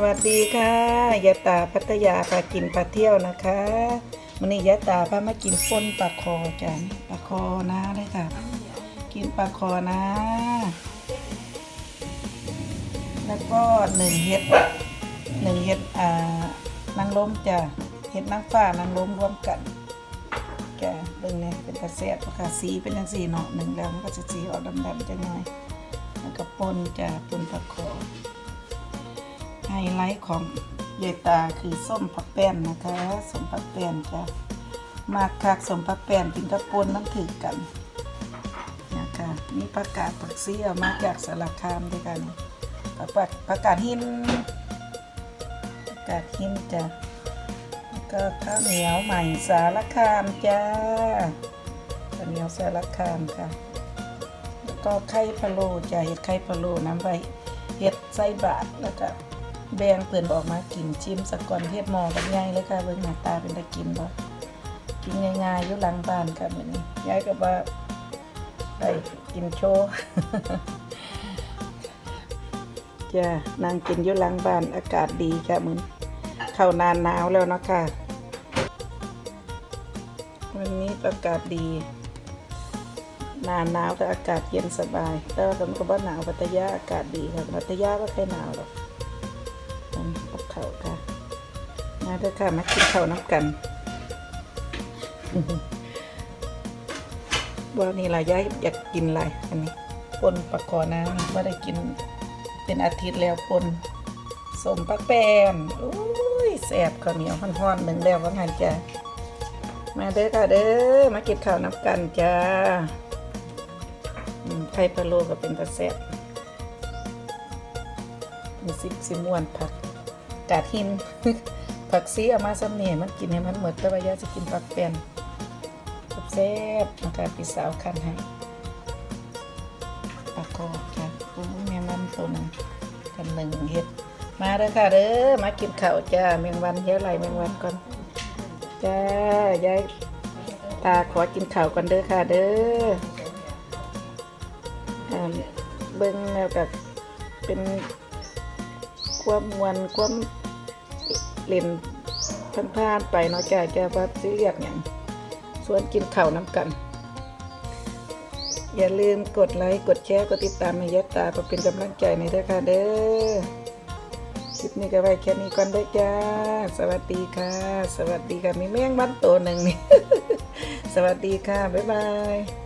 วัสดีค่ะยายตาพัทยาพากินพาเที่ยวนะคะวันนี้ยายตาพามากินป่นปลาคอจ้ะปลาคอนะเลยค่ะ กินปลาคอนะ แล้วก็หนึ่งเห็ดหนึ่งเห็ดอ่านางล้มจ้ะเห็ดนางฟ้านางล้มรวมกันแกเบิ่งเนี่ยเป็นกระเสียบค่ะสีเป็นยังสีเนาะหนึ่งแล้วมันก็จะสีออกดำๆจังหน่อยแล้วก็ปนจ้ะปนปลาคอ ไฮไลท์ของยายตาคือส้มผักแป้นนะคะส้มผักแป้นจ้ะมากคักส้มผักแป้นกินกับปนน้ำถือกันนะคะมีประกาศผักเสี้ยวมาจากสารคามด้วยกันประกาศประกาศหินประกาศหินจ้ะแล้วก็ข้าวเหนียวใหม่สารคามจ้าข้าวเหนียวสารคามค่ะ แล้วก็ไข่พะโล้จ้ะเห็ดไข่พะโล้น้ำใบเห็ดไส้บาทแล้วก็ แบงเปิ่นออกมากินชิมสักก่อนเทศหมองกันง่ายเลยค่ะเบิ่งหน้าตาเป็นตะกินบ่กินง่ายๆอยู่หลังบ้านค่ะมื้อนี้ยายก็ว่าได้กินโชว์จ้ะนั่งกินอยู่หลังบ้านอากาศดีค่ะมื้อนเข้านานหนาวแล้วเนาะค่ะวันนี้อากาศดีหนาหนาวแต่อากาศเย็นสบายแต่ว่าผมก็บ่าหนาวพัทยาอากาศดีค่ะพัทยาก็แค่หนาวหรอก มาเด้อค่ะ มากินข้าวน้ำกันวันนี้เราย้ายอยากกินอะไรอันนี้ปนปลาคอนะไม่ได้กินเป็นอาทิตย์แล้วปนสมปักแป้นอุ้ยแสบข้าวเหนียวห้อนๆหนึ่งแล้วว่างันจ้ะมาเด้อค่ะเด้อมากินข้าวน้ำกันจ้าไข่พะโล้ก็เป็นตะแซ่บมีสิบสิมวนผัก กาดหินผักซีเอามาซ้ำเนี่ยมันกินให้มันหมดแต่ว่ายาจะกินผักเป็นแซ่บนะคะพี่สาวคันให้ปลาคอค่ะโอ้แมงวันตัวหนึ่งกันหนึ่งเห็ด มาเด้อค่ะเด้อมากินข้าวจ้าแมงวันเยอะไหลแมงวันก่อนจ้ายายตาขอกินข้าวก่อนเด้อค่ะเด้อเบิ่งแล้วกับเป็นความมวนความ เล่นผ่านๆไปเนาะจ้าจะว่าสิเรียกอย่างส่วนกินข้าวน้ำกัน อย่าลืมกดไลค์กดแชร์กดติดตามให้ยัตตาเพื่อเป็นกำลังใจในเด้อค่ะเด้อคลิปนี้ก็ไว้แค่นี้ก่อนเด้อจ้า สวัสดีค่ะ สวัสดีค่ะมีแมงวันตัวหนึ่งนี่สวัสดีค่ะ บ๊ายบาย